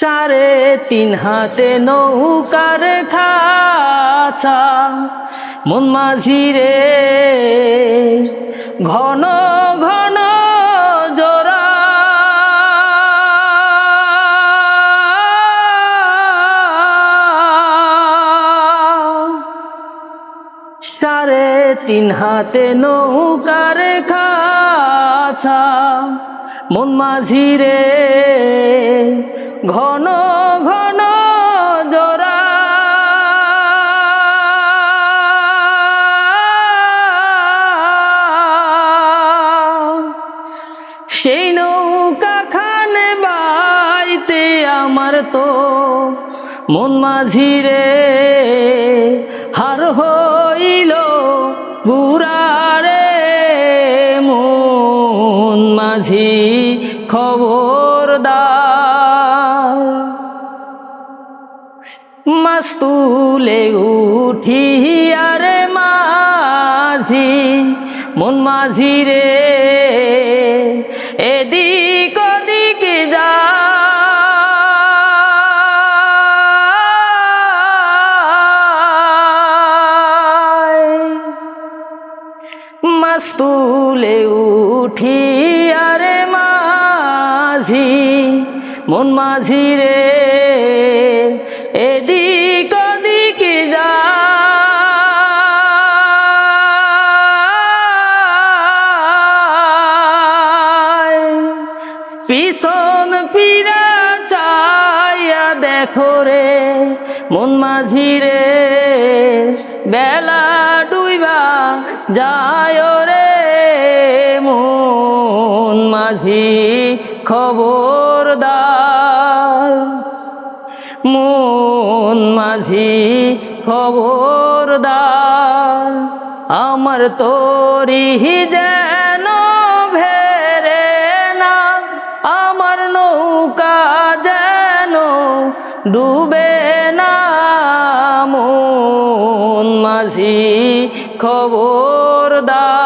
সাড়ে তিন হাতে নৌকার খাছা মন মাঝি রে ঘন ঘন জোড়া। সাড়ে তিন হাতে নৌকার খাছা মন মাঝি রে ঘন ঘন জোড়া। সেই নৌকা খানে বাইতে আমার তো মন মাঝি রে। হার হইল বুড়ারে মন মাঝি খবরদার মাস্তুলে উঠি আরে মাঝি, মন মাঝি রে, এদিক ওদিক যা। মাস্তুলে উঠি আরে মাঝি, মন মাঝি রে, এদিক পিছন ফিরা চাইয়া দেখো রে, মন মাঝি রে, বেলা ডুইবা যায় রে, মন মাঝি খবর খবরদার মন মাঝি খবর খবরদার আমার তোরি যেন ডুবে না মন মাঝি খবরদার।